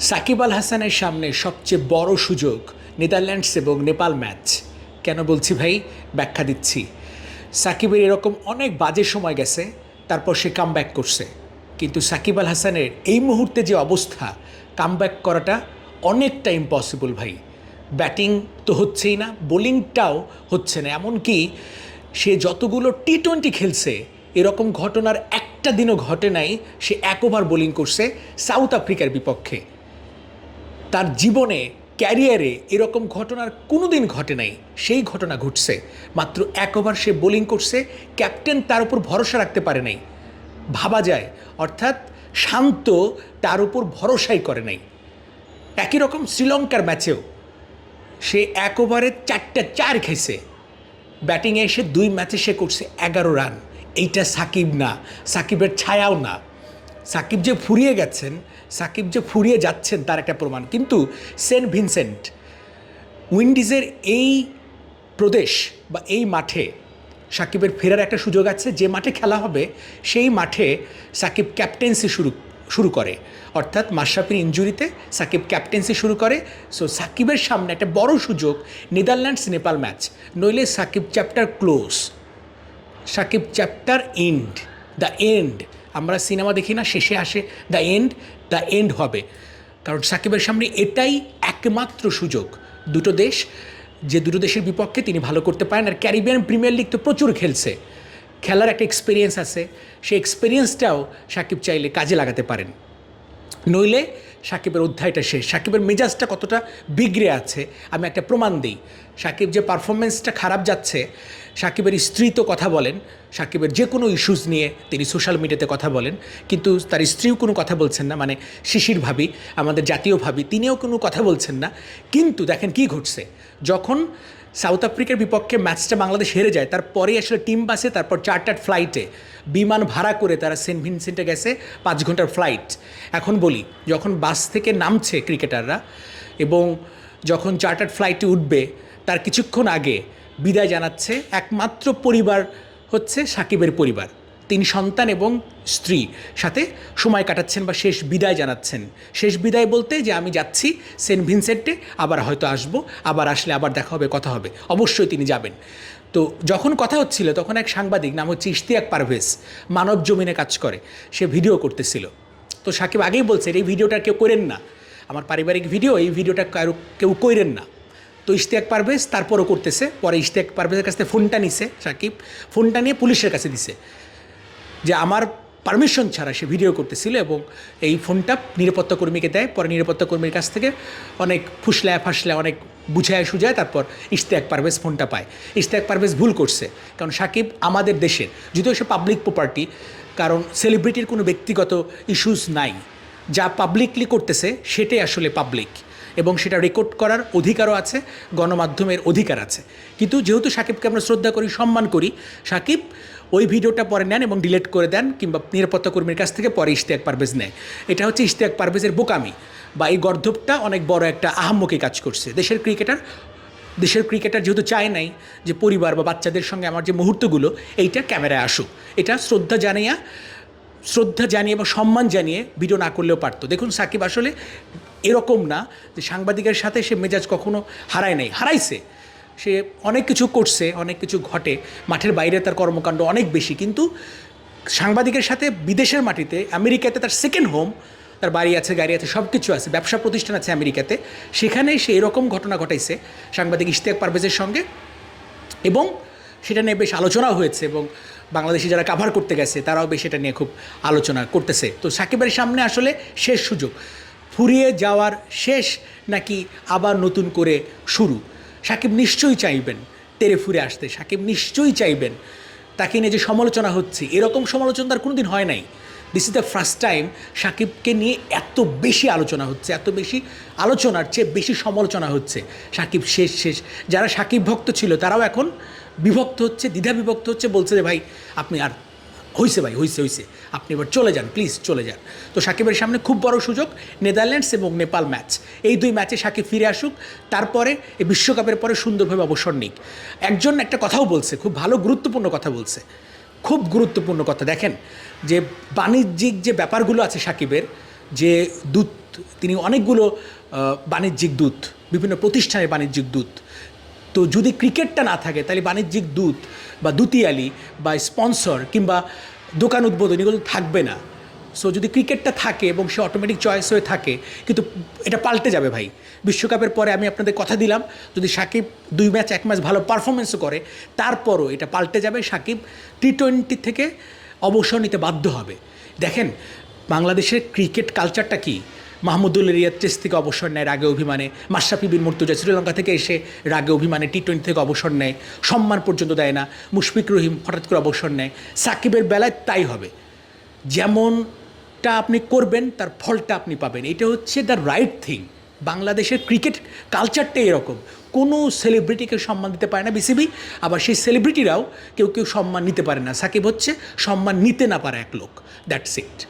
সাকিব আল হাসানের সামনে সবচেয়ে বড় সুযোগ নেদারল্যান্ডস এবং নেপাল ম্যাচ। কেন বলছি ভাই? ব্যাখ্যা দিচ্ছি। সাকিবের এরকম অনেক বাজে সময় গেছে, তারপর সে কাম ব্যাক করছে। কিন্তু সাকিব আল হাসানের এই মুহূর্তে যে অবস্থা কাম ব্যাক করাটা অনেকটা ইম্পসিবল ভাই। ব্যাটিং তো হচ্ছেই না, বোলিংটাও হচ্ছে না। এমনকি সে যতগুলো টি টোয়েন্টি খেলছে, এরকম ঘটনার একটা দিনও ঘটে নাই, সে এক ওভার বোলিং করছে সাউথ আফ্রিকার বিপক্ষে। তার জীবনে, ক্যারিয়ারে এরকম ঘটনার কোনো দিন ঘটে নাই। সেই ঘটনা ঘটছে। মাত্র এক ওভার সে বোলিং করছে, ক্যাপ্টেন তার উপর ভরসা রাখতে পারে নাই। ভাবা যায়, অর্থাৎ শান্ত তার উপর ভরসাই করে নাই। একই রকম শ্রীলঙ্কার ম্যাচেও সে এক ওভারে চারটা চার খেয়েছে। ব্যাটিংয়ে এসে দুই ম্যাচে সে করছে এগারো রান। এইটা সাকিব না, সাকিবের ছায়াও না। সাকিব যে ফুরিয়ে গেছেন, সাকিব যে ফুরিয়ে যাচ্ছেন তার একটা প্রমাণ। কিন্তু সেন্ট ভিনসেন্ট, উইন্ডিজের এই প্রদেশ বা এই মাঠে সাকিবের ফেরার একটা সুযোগ আছে, যে মাঠে খেলা হবে, সেই মাঠে সাকিব ক্যাপ্টেন্সি শুরু শুরু করে। অর্থাৎ মাশরাফির ইঞ্জুরিতে সাকিব ক্যাপ্টেন্সি শুরু করে। সো সাকিবের সামনে একটা বড় সুযোগ, নেদারল্যান্ডস নেপাল ম্যাচ। নইলে Shakib chapter close, Shakib chapter end, the end. আমরা সিনেমা দেখি না, শেষে আসে দ্য এন্ড দ্য এন্ড হবে। কারণ সাকিবের সামনে এটাই একমাত্র সুযোগ। দুটো দেশ, যে দুটো দেশের বিপক্ষে তিনি ভালো করতে পারেন। আর ক্যারিবিয়ান প্রিমিয়ার লিগ তো প্রচুর খেলছে। খেলার একটা এক্সপিরিয়েন্স আছে। সেই এক্সপিরিয়েন্সটাও সাকিব চাইলে কাজে লাগাতে পারেন। নইলে সাকিবের অধ্যায়টা শেষ। সাকিবের মেজাজটা কতটা বিগড়ে আছে, আমি একটা প্রমাণ দিই। সাকিব যে পারফরমেন্সটা খারাপ যাচ্ছে, সাকিবের স্ত্রী তো কথা বলেন, সাকিবের যে কোনো ইস্যুস নিয়ে তিনি সোশ্যাল মিডিয়াতে কথা বলেন, কিন্তু তার স্ত্রীও কোনো কথা বলছেন না মানে শিশির ভাবি, আমাদের জাতীয় ভাবি, তিনিও কোনো কথা বলছেন না। কিন্তু দেখেন কি ঘটছে, যখন সাউথ আফ্রিকার বিপক্ষে ম্যাচটা বাংলাদেশ হেরে যায়, তারপরেই আসলে টিম বাসে তারপর চার্টার ফ্লাইটে বিমান ভাড়া করে তারা সেন্ট ভিনসেন্টে গেছে, পাঁচ ঘণ্টার ফ্লাইট এখন বলি, যখন বাস থেকে নামছে ক্রিকেটাররা এবং যখন চার্টার ফ্লাইটে উঠবে, তার কিছুক্ষণ আগে বিদায় জানাচ্ছে একমাত্র পরিবার হচ্ছে সাকিবের পরিবার। তিন সন্তান এবং স্ত্রী। সাথে সময় কাটাচ্ছেন বা শেষ বিদায় জানাচ্ছেন। শেষ বিদায় বলতে যে আমি যাচ্ছি সেন্ট ভিনসেন্টে, আবার হয়তো আসব, আবার আসলে আবার দেখা হবে, কথা হবে। অবশ্যই তিনি যাবেন। তো যখন কথা হচ্ছিল, তখন এক সাংবাদিক নাম হচ্ছে ইশতিয়াক পারভেজ মানব জমিনে কাজ করে। সে ভিডিও করতেছিল। তো সাকিব আগেই বলছে, এই ভিডিওটা কেউ করেন না। আমার পারিবারিক ভিডিও, এই ভিডিওটা কারও কেউ করেন না। তো ইশতিয়াক পারভেজ তারপরও করতেছে, পরে ইশতিয়াক পারভেজের কাছ থেকে ফোনটা নিছে সাকিব। ফোনটা নিয়ে পুলিশের কাছে দিছে যে, আমার পারমিশন ছাড়া সে ভিডিও করতেছিল এবং এই ফোনটা নিরাপত্তা কর্মীকে দেয়। পরে নিরাপত্তা কর্মীর কাছ থেকে অনেক ফুসলায় ফাসলায় অনেক বুঝায় সুঝায় তারপর ইশতিয়াক পারভেজ ফোনটা পায়। ইশতিয়াক পারভেজ ভুল করছে। কারণ সাকিব আমাদের দেশের, যদিও সে পাবলিক প্রপার্টি কারণ সেলিব্রিটির কোনো ব্যক্তিগত ইস্যুস নাই। যা পাবলিকলি করতেছে, সেটাই আসলে পাবলিক এবং সেটা রেকর্ড করার অধিকারও আছে, গণমাধ্যমের অধিকার আছে। কিন্তু যেহেতু সাকিবকে আমরা শ্রদ্ধা করি, সম্মান করি, সাকিব ওই ভিডিওটা পরে নেন এবং ডিলিট করে দেন কিংবা নিরাপত্তা কর্মীর কাছ থেকে পরে ইশতিয়াক পারভেজ নেয়। এটা হচ্ছে ইশতিয়াক পারভেজের বোকামি বা এই গর্ধবটা অনেক বড় একটা আহাম্মকে কাজ করছে। দেশের ক্রিকেটার দেশের ক্রিকেটার যেহেতু চায় নাই যে পরিবার বা বাচ্চাদের সঙ্গে আমার যে মুহূর্তগুলো, এইটা ক্যামেরায় আসুক। এটা শ্রদ্ধা জানাইয়া, শ্রদ্ধা জানিয়ে বা সম্মান জানিয়ে ভিডিও না করলেও পারতো। দেখুন সাকিব আসলে এরকম না যে সাংবাদিকের সাথে সে মেজাজ কখনো হারায় নাই, হারাইছে। সে অনেক কিছু করছে, অনেক কিছু ঘটে। মাঠের বাইরে তার কর্মকাণ্ড অনেক বেশি, কিন্তু সাংবাদিকের সাথে বিদেশের মাটিতে, আমেরিকাতে তার সেকেন্ড হোম তার বাড়ি আছে, গাড়ি আছে সব কিছু আছে, ব্যবসা প্রতিষ্ঠান আছে আমেরিকাতে। সেখানে সে এরকম ঘটনা ঘটাইছে, সাংবাদিক ইশতিয়াক পারভেজের সঙ্গে। এবং সেটা নিয়ে বেশ আলোচনাও হয়েছে এবং বাংলাদেশে যারা কাভার করতে গেছে, তারাও বেশ এটা নিয়ে খুব আলোচনা করতেছে। তো সাকিবের সামনে আসলে শেষ সুযোগ। ফুরিয়ে যাওয়ার শেষ নাকি আবার নতুন করে শুরু? সাকিব নিশ্চয়ই চাইবেন তেরে ফুরে আসতে। সাকিব নিশ্চয়ই চাইবেন তাকে নিয়ে যে সমালোচনা হচ্ছে। এরকম সমালোচনা তার কোনোদিন হয় নাই। This is the first time সাকিবকে নিয়ে এত বেশি আলোচনা হচ্ছে, এত বেশি আলোচনার চেয়ে বেশি সমালোচনা হচ্ছে। সাকিব শেষ শেষ। যারা সাকিব ভক্ত ছিল, তারাও এখন বিভক্ত হচ্ছে দ্বিধা বিভক্ত হচ্ছে, বলছে যে, ভাই, আপনি আর হইছে ভাই, হইছে হইছে। আপনি এবার চলে যান প্লিজ চলে যান। তো সাকিবের সামনে খুব বড় সুযোগ, নেদারল্যান্ডস এবং নেপাল ম্যাচ। এই দুই ম্যাচে সাকিব ফিরে আসুক, তারপরে এই বিশ্বকাপের পরে সুন্দরভাবে অবসর নিক। একজন একটা কথাও বলছে, খুব ভালো, গুরুত্বপূর্ণ কথা বলছে। খুব গুরুত্বপূর্ণ কথা। দেখেন, যে বাণিজ্যিক যে ব্যাপারগুলো আছে সাকিবের, যে দূত, তিনি অনেকগুলো বাণিজ্যিক দূত, বিভিন্ন প্রতিষ্ঠানের বাণিজ্যিক দূত। তো যদি ক্রিকেটটা না থাকে, তাহলে বাণিজ্যিক দূত বা দুতিয়ালি বা স্পন্সর কিংবা দোকান উদ্বোধন, এগুলো থাকবে না। সো যদি ক্রিকেটটা থাকে এবং সে অটোমেটিক চয়েস হয়ে থাকে, কিন্তু এটা পাল্টে যাবে ভাই। বিশ্বকাপের পরে আমি আপনাদের কথা দিলাম, যদি সাকিব দুই ম্যাচ, এক ম্যাচ ভালো পারফরমেন্সও করে, তারপরও এটা পাল্টে যাবে, সাকিব টি টোয়েন্টি থেকে অবসর নিতে বাধ্য হবে। দেখেন, বাংলাদেশের ক্রিকেট কালচারটা কি? মাহমুদুল রিয়াদ টেস্ট থেকে অবসর নেয় রাগে অভিমানে। মাশরাফি বিন মুর্তুজা শ্রীলঙ্কা থেকে এসে রাগে অভিমানে টি টোয়েন্টি থেকে অবসর নেয়। সম্মান পর্যন্ত দেয় না। মুশফিক রহিম হঠাৎ করে অবসর নেয়। সাকিবের বেলায় তাই হবে। যেমনটা আপনি করবেন, তার ফলটা আপনি পাবেন। এটা হচ্ছে দ্য রাইট থিং বাংলাদেশের ক্রিকেট কালচারটা এরকম। কোনো সেলিব্রিটিকে সম্মান দিতে পারে না বিসিবি, আবার সেই সেলিব্রিটিরাও কেউ কেউ সম্মান নিতে পারে না। সাকিব হচ্ছে সম্মান নিতে না পারে এক লোক। That's it